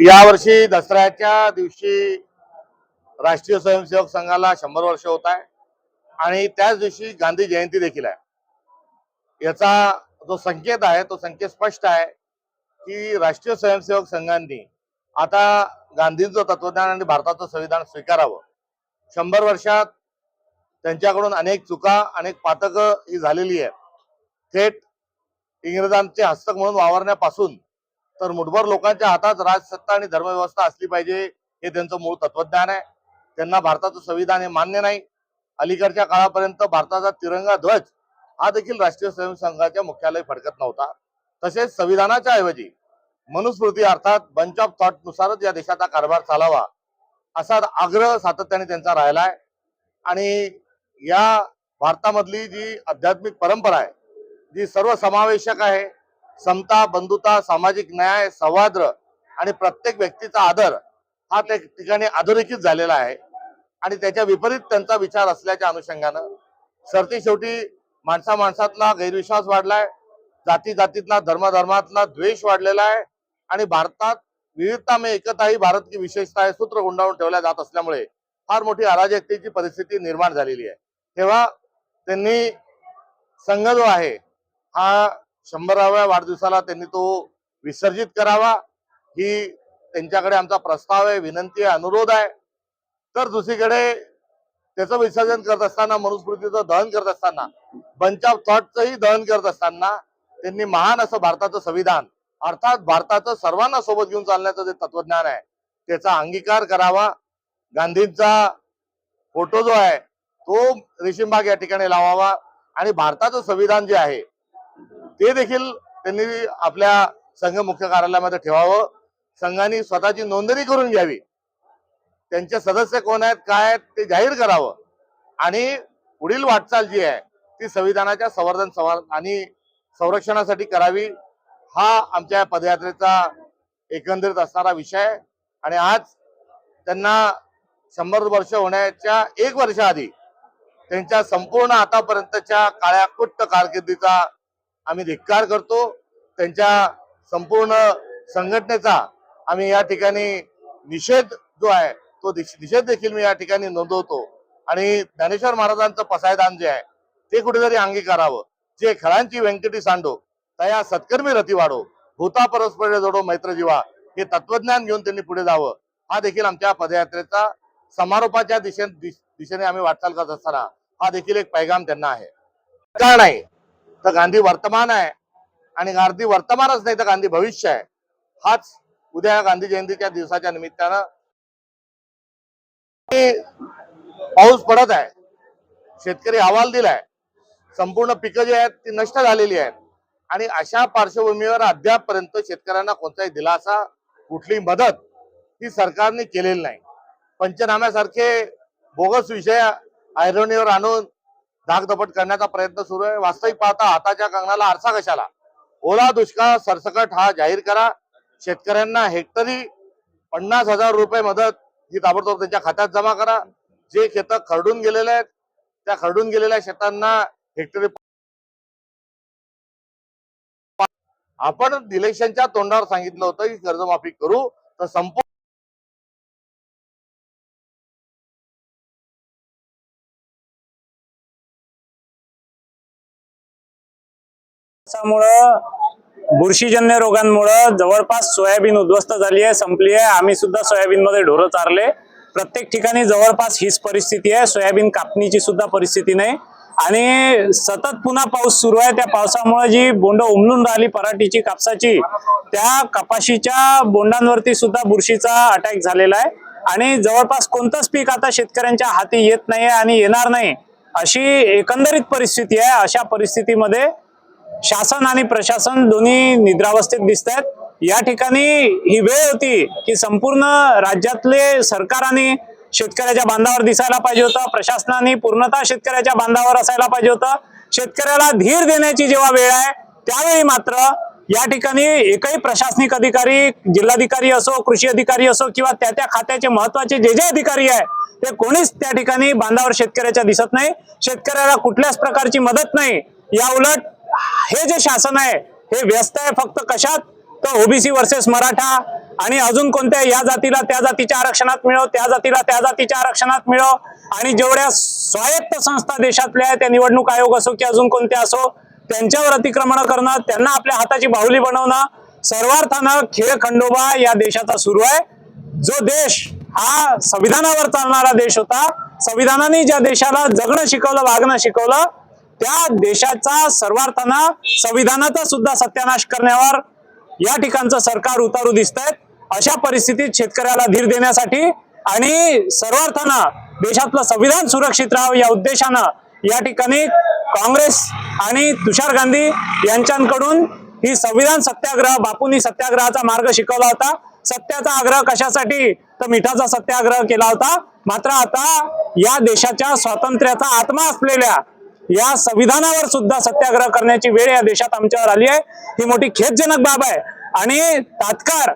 यावर्षी दसऱ्याच्या दिवशी राष्ट्रीय स्वयंसेवक संघाला शंभर वर्ष होत आहे. आणि त्याच दिवशी गांधी जयंती देखील आहे. याचा जो संकेत आहे तो संकेत स्पष्ट आहे की राष्ट्रीय स्वयंसेवक संघांनी आता गांधींचं तत्वज्ञान आणि भारताचं संविधान स्वीकारावं. शंभर वर्षात त्यांच्याकडून अनेक चुका अनेक पातकं ही झालेली आहेत. थेट इंग्रजांचे हस्तक म्हणून वावरण्यापासून तर मुठभर लोकांच्या हातात राजसत्ता आणि धर्मव्यवस्था असली पाहिजे हे त्यांचं मूळ तत्वज्ञान आहे. त्यांना भारताचं संविधान हे मान्य नाही. अलीकडच्या काळापर्यंत भारताचा तिरंगा ध्वज हा देखील राष्ट्रीय स्वयंसंघाच्या मुख्यालय फडकत नव्हता. तसेच संविधानाच्या ऐवजी मनुस्मृती अर्थात बंच ऑफ थॉट नुसारच या देशाचा कारभार चालावा असा आग्रह सातत्याने त्यांचा राहिला आहे. आणि या भारतामधली जी आध्यात्मिक परंपरा आहे जी सर्वसमावेशक आहे समता बंधुता सामाजिक न्याय सौहार्द्र आणि प्रत्येक व्यक्तीचा आदर हा त्या ठिकाणी अधोरेखित झालेला आहे. आणि त्याच्या विपरीत त्यांचा विचार असल्याच्या अनुषंगानं सरती शेवटी माणसा माणसातला गैरविश्वास वाढलाय जाती जातीतला धर्माधर्मातला द्वेष वाढलेला आहे आणि भारतात विविधता में एकता ही भारत की विशेषता आहे सूत्र गुंडाळून ठेवल्या जात असल्यामुळे फार मोठी अराजकतेची परिस्थिती निर्माण झालेली आहे. तेव्हा त्यांनी संघ जो आहे हा शंभराव्या वाढदिवसाला त्यांनी तो विसर्जित करावा ही त्यांच्याकडे आमचा प्रस्ताव आहे विनंती आहे अनुरोध आहे. तर दुसरीकडे त्याचं विसर्जन करत असताना मनुस्मृतीचं दहन करत असताना बंच ऑफ थॉटचंही दहन करत असताना त्यांनी महान असं भारताचं संविधान अर्थात भारताचं सर्वांना सोबत घेऊन चालण्याचं जे तत्वज्ञान आहे त्याचा अंगीकार करावा. गांधींचा फोटो जो आहे तो रेशीमबाग या ठिकाणी लावावा. आणि भारताचं संविधान जे आहे ते देखील त्यांनी आपल्या संघ मुख्य कार्यालयामध्ये ठेवावं. संघाने स्वतःची नोंदणी करून घ्यावी. त्यांचे सदस्य कोण आहेत काय आहेत ते जाहीर करावं. आणि पुढील वाटचाल जी आहे ती संविधानाच्या संवर्धन संवार आणि संरक्षणासाठी करावी. हा आमच्या पदयात्रेचा एकंदरीत असणारा विषय आणि आज त्यांना शंभर वर्ष होण्याच्या एक वर्षाआधी त्यांच्या संपूर्ण आतापर्यंतच्या काळ्याकुट्ट कारकिर्दीचा आम्ही धिक्कार करतो. त्यांच्या संपूर्ण संघटनेचा आम्ही या ठिकाणी निषेध जो आहे तो निषेध देखील मी या ठिकाणी नोंदवतो. आणि ज्ञानेश्वर महाराजांचं पसायदान जे आहे ते कुठेतरी अंगीकारावं. जे खळांची व्यंकटी सांडो तया सत्कर्मी रती वाढो भूता परस्पर जोडो मैत्र जीवा हे तत्वज्ञान घेऊन त्यांनी पुढे जावं. हा देखील आमच्या पदयात्रेचा समारोपाच्या दिशे दिशेने आम्ही वाटचाल करत असताना हा देखील एक पैगाम त्यांना आहे. का नाही तर गांधी वर्तमान आहे. आणि गांधी वर्तमानच नाही तर गांधी भविष्य आहे. हाच उद्या गांधी जयंतीच्या दिवसाच्या निमित्तानं पाऊस पडत आहे. शेतकरी अहवाल दिलाय. संपूर्ण पिकं जी आहेत ती नष्ट झालेली आहेत. आणि अशा पार्श्वभूमीवर अद्यापपर्यंत शेतकऱ्यांना कोणताही दिलासा कुठली मदत ही सरकारने केलेली नाही. पंचनाम्यासारखे बोगस विषय ऐरणीवर आणून धाकधपट करण्याचा प्रयत्न सुरू आहे. वास्तविक पाहता हाताच्या कंगणाला आरसा कशाला? ओला दुष्काळ सरसकट हा जाहीर करा. शेतकऱ्यांना हेक्टरी पन्नास हजार रुपये मदत ही ताबडतोब त्यांच्या खात्यात जमा करा. जे शेतं खरडून गेलेले आहेत त्या खरडून गेलेल्या शेतांना हेक्टरी आपण इलेक्शनच्या तोंडावर सांगितलं होतं की कर्जमाफी करू. तर संपूर्ण पावसामुळं बुरशीजन्य रोगांमुळं जवळपास सोयाबीन उद्ध्वस्त झाली आहे संपली आहे. आम्ही सुद्धा सोयाबीन मध्ये ढोरं चारले. प्रत्येक ठिकाणी जवळपास हीच परिस्थिती आहे. सोयाबीन कापणीची सुद्धा परिस्थिती नाही. आणि सतत पुन्हा पाऊस सुरू आहे. त्या पावसामुळे जी बोंड उमलून राहिली पराठीची कापसाची त्या कपाशीच्या बोंडांवरती सुद्धा बुरशीचा अटॅक झालेला आहे. आणि जवळपास कोणतंच पीक आता शेतकऱ्यांच्या हाती येत नाही आणि येणार नाही अशी एकंदरीत परिस्थिती आहे. अशा परिस्थितीमध्ये शासन आणि प्रशासन दोन्ही निद्रावस्थेत दिसत आहेत या ठिकाणी ही वेळ होती की संपूर्ण राज्यातले सरकाराने शेतकऱ्याच्या बांधावर दिसायला पाहिजे होतं. प्रशासनाने पूर्णतः शेतकऱ्याच्या बांधावर असायला पाहिजे होतं. शेतकऱ्याला धीर देण्याची जेव्हा वेळ आहे त्यावेळी मात्र या ठिकाणी एकही प्रशासनिक अधिकारी जिल्हाधिकारी असो कृषी अधिकारी असो किंवा त्या त्या खात्याचे महत्त्वाचे जे जे अधिकारी आहे ते कोणीच त्या ठिकाणी बांधावर शेतकऱ्याच्या दिसत नाही. शेतकऱ्याला कुठल्याच प्रकारची मदत नाही. या उलट हे जे शासन आहे हे व्यस्त आहे फक्त कशात? तर ओबीसी वर्सेस मराठा आणि अजून कोणत्या या जातीला त्या जातीच्या आरक्षणात मिळव त्या जातीला त्या जातीच्या आरक्षणात मिळव आणि जेवढ्या स्वायत्त संस्था देशातल्या आहेत त्या निवडणूक आयोग असो की अजून कोणत्या असो त्यांच्यावर अतिक्रमण करणं त्यांना आपल्या हाताची बाहुली बनवणं सर्वार्थानं खेळ खंडोबा या देशाचा सुरू आहे. जो देश हा संविधानावर चालणारा देश होता. संविधानाने ज्या देशाला जगणं शिकवलं वागणं शिकवलं त्या देशाचा सर्वार्थानं संविधानाचा सुद्धा सत्यानाश करण्यावर या ठिकाणचं सरकार उतारू दिसत अशा परिस्थितीत शेतकऱ्याला धीर देण्यासाठी आणि सर्वार्थानं देशातलं संविधान सुरक्षित राहावं या उद्देशानं या ठिकाणी काँग्रेस आणि तुषार गांधी यांच्याकडून ही संविधान सत्याग्रह बापूंनी सत्याग्रहाचा मार्ग शिकवला होता. सत्याचा आग्रह कशासाठी? तर मिठाचा सत्याग्रह केला होता. मात्र आता या देशाच्या स्वातंत्र्याचा आत्मा असलेल्या या संविधानावर सुद्धा सत्याग्रह करण्याची वेळ या देशात आमच्यावर आली आहे. ही मोठी खेदजनक बाब आहे. आणि तात्काळ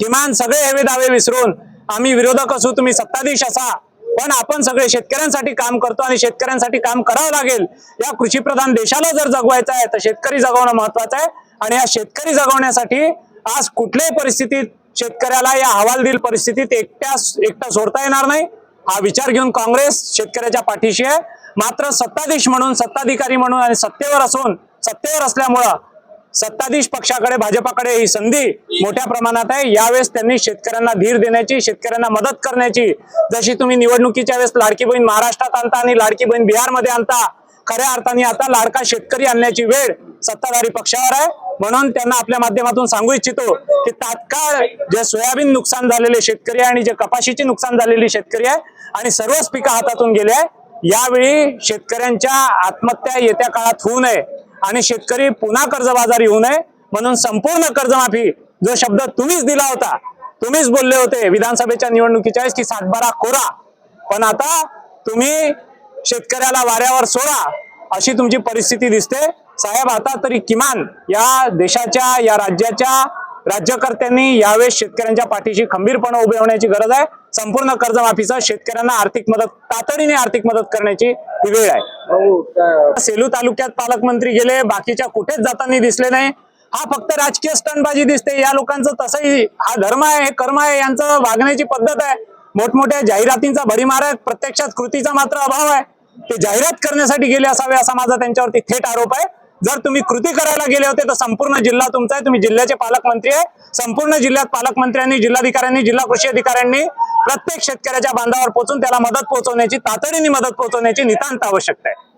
किमान सगळे हेवे दावे विसरून आम्ही विरोधक असू तुम्ही सत्ताधीश असा. पण आपण सगळे शेतकऱ्यांसाठी काम करतो आणि शेतकऱ्यांसाठी काम करावं लागेल. या कृषीप्रधान देशाला जर जगवायचं आहे तर शेतकरी जगवणं महत्वाचं आहे. आणि या शेतकरी जगवण्यासाठी आज कुठल्याही परिस्थितीत शेतकऱ्याला या हवालदिल परिस्थितीत एकट्या एकटा सोडता येणार नाही. हा विचार घेऊन काँग्रेस शेतकऱ्याच्या पाठीशी आहे. मात्र सत्ताधीश म्हणून सत्ताधिकारी म्हणून आणि सत्तेवर असून सत्तेवर असल्यामुळं सत्ताधीश पक्षाकडे भाजपाकडे ही संधी मोठ्या प्रमाणात आहे. यावेळेस त्यांनी शेतकऱ्यांना धीर देण्याची शेतकऱ्यांना मदत करण्याची जशी तुम्ही निवडणुकीच्या वेळेस लाडकी बहीण महाराष्ट्रात आणता आणि लाडकी बहीण बिहारमध्ये आणता खऱ्या अर्थाने आता लाडका शेतकरी आणण्याची वेळ सत्ताधारी पक्षावर आहे. म्हणून त्यांना आपल्या माध्यमातून सांगू इच्छितो की तात्काळ जे सोयाबीन नुकसान झालेले शेतकरी आहे आणि जे कपाशीचे नुकसान झालेली शेतकरी आहे आणि सर्वच पिकं हातातून गेले आहे यावेळी शेतकऱ्यांच्या आत्महत्या येत्या काळात होऊ नये आणि शेतकरी पुन्हा कर्जबाजारी होऊ नये म्हणून संपूर्ण कर्जमाफी जो शब्द तुम्हीच दिला होता तुम्हीच बोलले होते विधानसभेच्या निवडणुकीच्या वेळेस की सातबारा कोरा. पण आता तुम्ही शेतकऱ्याला वाऱ्यावर सोडा अशी तुमची परिस्थिती दिसते. साहेब आता तरी किमान या देशाच्या या राज्याच्या राज्यकर्त्यांनी यावेळेस शेतकऱ्यांच्या पाठीशी खंबीरपणे उभे होण्याची गरज आहे. संपूर्ण कर्जमाफीचं शेतकऱ्यांना आर्थिक मदत तातडीने आर्थिक मदत करण्याची ही वेळ आहे. सेलू तालुक्यात पालकमंत्री गेले बाकीच्या कुठेच जाताना दिसले नाही. हा फक्त राजकीय स्टंटबाजी दिसते. या लोकांचं तसंही हा धर्म आहे हे कर्म आहे यांचं वागण्याची पद्धत आहे. मोठमोठ्या जाहिरातींचा भडीमार आहे. प्रत्यक्षात कृतीचा मात्र अभाव आहे. ते जाहिरात करण्यासाठी गेले असावे असा माझा त्यांच्यावरती थेट आरोप आहे. जर तुम्ही कृती करायला गेले होते तर संपूर्ण जिल्हा तुमचा आहे. तुम्ही जिल्ह्याचे पालकमंत्री आहे. संपूर्ण जिल्ह्यात पालकमंत्र्यांनी जिल्हाधिकाऱ्यांनी जिल्हा कृषी अधिकाऱ्यांनी प्रत्येक शेतकऱ्याच्या बांधावर पोहोचून त्याला मदत पोहोचवण्याची तातडीने मदत पोहोचवण्याची नितांत आवश्यकता आहे.